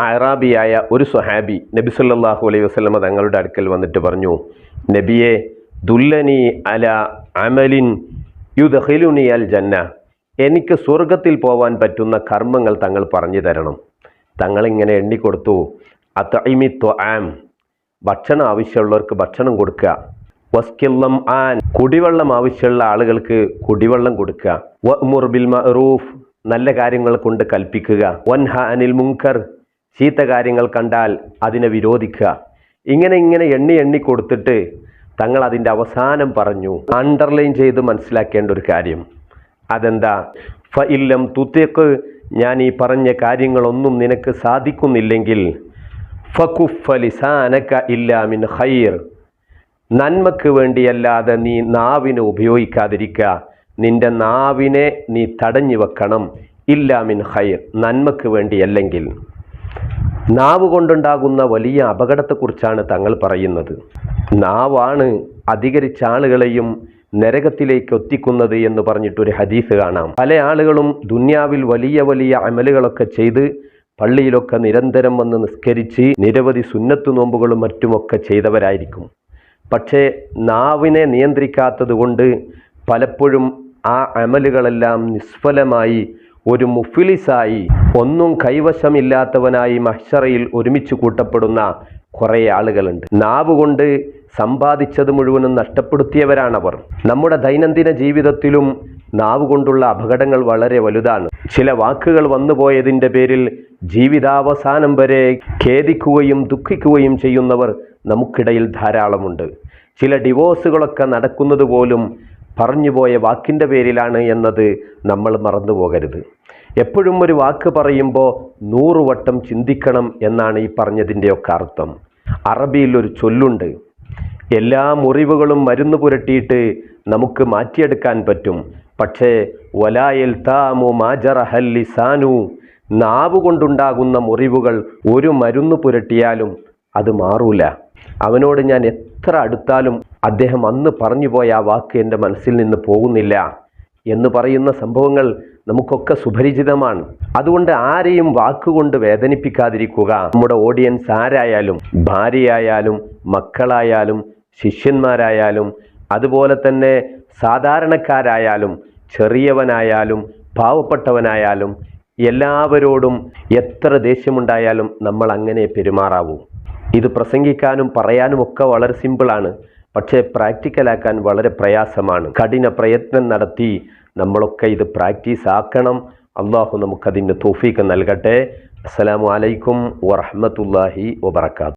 അറാബിയായ ഒരു സുഹാബി നബി സല്ലാഹു അലൈഹി വസ്ലമ തങ്ങളുടെ അടുക്കൽ വന്നിട്ട് പറഞ്ഞു നബിയെ ദുല്ലനി അല അമലിൻ യുദഖിലുനി അൽ ജന്ന. എനിക്ക് സ്വർഗത്തിൽ പോവാൻ പറ്റുന്ന കർമ്മങ്ങൾ തങ്ങൾ പറഞ്ഞു തരണം. തങ്ങളിങ്ങനെ എണ്ണിക്കൊടുത്തു. അത്തഇമി ത്വആം ഭക്ഷണം ആവശ്യമുള്ളവർക്ക് ഭക്ഷണം കൊടുക്കുക. വസ്കില്ലം ആൻ. കുടിവെള്ളം ആവശ്യമുള്ള ആളുകൾക്ക് കുടിവെള്ളം കൊടുക്കുക. വ ബിൽ മറൂഫ് നല്ല കാര്യങ്ങൾ കൊണ്ട് കൽപ്പിക്കുക. വൻഹ അനിൽ മുങ്കർ ചീത്ത കാര്യങ്ങൾ കണ്ടാൽ അതിനെ വിരോധിക്കുക. ഇങ്ങനെ ഇങ്ങനെ എണ്ണി എണ്ണി കൊടുത്തിട്ട് തങ്ങൾ അതിന്റെ അവസാനം പറഞ്ഞു. അണ്ടർലൈൻ ചെയ്ത് മനസ്സിലാക്കേണ്ട ഒരു കാര്യം. അതെന്താ? ഫ ഇല്ലം തുത്തേക്ക് ഞാൻ ഈ പറഞ്ഞ കാര്യങ്ങളൊന്നും നിനക്ക് സാധിക്കുന്നില്ലെങ്കിൽ ഫകുഫലിസാനക്ക ഇല്ലാമിൻ ഇല്ലാ മിൻ ഖൈർ. നന്മക്ക് വേണ്ടിയല്ലാതെ നീ നാവിനെ ഉപയോഗിക്കാതിരിക്കുക നിന്റെ നാവിനെ നീ തടഞ്ഞു വെക്കണം. ഇല്ലാമിൻ മിൻ ഖൈർ. നന്മക്ക് വേണ്ടിയല്ലെങ്കിൽ. നാവ് കൊണ്ടുണ്ടാകുന്ന വലിയ അപകടത്തെക്കുറിച്ചാണ് തങ്ങൾ പറയുന്നത്. നാവാണ് അധികരിച്ച ആളുകളെയും നരകത്തിലേക്ക് ഒത്തിക്കുന്നത് എന്ന് പറഞ്ഞിട്ടൊരു ഹദീസ് കാണാം. പല ആളുകളും ദുന്യാവിൽ വലിയ വലിയ അമലുകളൊക്കെ ചെയ്ത് പള്ളിയിലൊക്കെ നിരന്തരം വന്ന് നിസ്കരിച്ച് നിരവധി സുന്നത്ത് നോമ്പുകളും മറ്റുമൊക്കെ ചെയ്തവരായിരിക്കും. പക്ഷേ നാവിനെ നിയന്ത്രിക്കാത്തത് കൊണ്ട് പലപ്പോഴും ആ അമലുകളെല്ലാം നിസ്ഫലമായി ഒരു മുഫിലിസായി ഒന്നും കൈവശമില്ലാത്തവനായി മഹ്ഷറയിൽ ഒരുമിച്ച് കൂട്ടപ്പെടുന്ന കുറേ ആളുകളുണ്ട്. നാവ് കൊണ്ട് സമ്പാദിച്ചത് മുഴുവനും നഷ്ടപ്പെടുത്തിയവരാണവർ. നമ്മുടെ ദൈനംദിന ജീവിതത്തിലും നാവ് കൊണ്ടുള്ള അപകടങ്ങൾ വളരെ വലുതാണ്. ചില വാക്കുകൾ വന്നുപോയതിന്റെ പേരിൽ ജീവിതാവസാനം വരെ ഖേദിക്കുകയും ദുഃഖിക്കുകയും ചെയ്യുന്നവർ നമുക്കിടയിൽ ധാരാളമുണ്ട്. ചില ഡിവോഴ്സുകളൊക്കെ നടക്കുന്നത് പോലും പറഞ്ഞുപോയ വാക്കിന്റെ പേരിലാണ് എന്നത് നമ്മൾ മറന്നു പോകരുത്. എപ്പോഴും ഒരു വാക്ക് പറയുമ്പോൾ നൂറ് വട്ടം ചിന്തിക്കണം എന്നാണ് ഈ പറഞ്ഞതിന്റെയൊക്കെ അർത്ഥം. അറബിയിൽ ഒരു ചൊല്ലുണ്ട് എല്ലാ മുറിവുകളും മരുന്ന് പുരട്ടിയിട്ട് നമുക്ക് മാറ്റിയെടുക്കാൻ പറ്റും. പക്ഷേ വലായൽ താമു മാജറഹല്ലിസാനു നാവ് കൊണ്ടുണ്ടാകുന്ന മുറിവുകൾ ഒരു മരുന്ന് പുരട്ടിയാലും അത് മാറൂല. അവനോട് ഞാൻ എത്ര അടുത്താലും അദ്ദേഹം അന്ന് പറഞ്ഞു പോയ ആ വാക്ക് എന്റെ മനസ്സിൽ നിന്ന് പോകുന്നില്ല എന്ന് പറയുന്ന സംഭവങ്ങൾ നമുക്കൊക്കെ സുപരിചിതമാണ്. അതുകൊണ്ട് ആരെയും വാക്കുകൊണ്ട് വേദനിപ്പിക്കാതിരിക്കുക. നമ്മുടെ ഓഡിയൻസ് ആരായാലും ഭാര്യയായാലും മക്കളായാലും ശിഷ്യന്മാരായാലും അതുപോലെ തന്നെ സാധാരണക്കാരായാലും ചെറിയവനായാലും പാവപ്പെട്ടവനായാലും എല്ലാവരോടും എത്ര ദേഷ്യമുണ്ടായാലും നമ്മൾ അങ്ങനെ പെരുമാറാവൂ. ഇത് പ്രസംഗിക്കാനും പറയാനും ഒക്കെ വളരെ സിമ്പിളാണ് പക്ഷേ പ്രാക്ടിക്കലാക്കാൻ വളരെ പ്രയാസമാണ്. കഠിന പ്രയത്നം നടത്തി നമ്മളൊക്കെ ഇത് പ്രാക്ടീസ് ആക്കണം. അള്ളാഹു നമുക്കതിന്റെ തോഫീക്ക് നൽകട്ടെ. അസ്സലാമു അലൈക്കും വറഹ്മത്തുള്ളാഹി വബർക്കാത്തു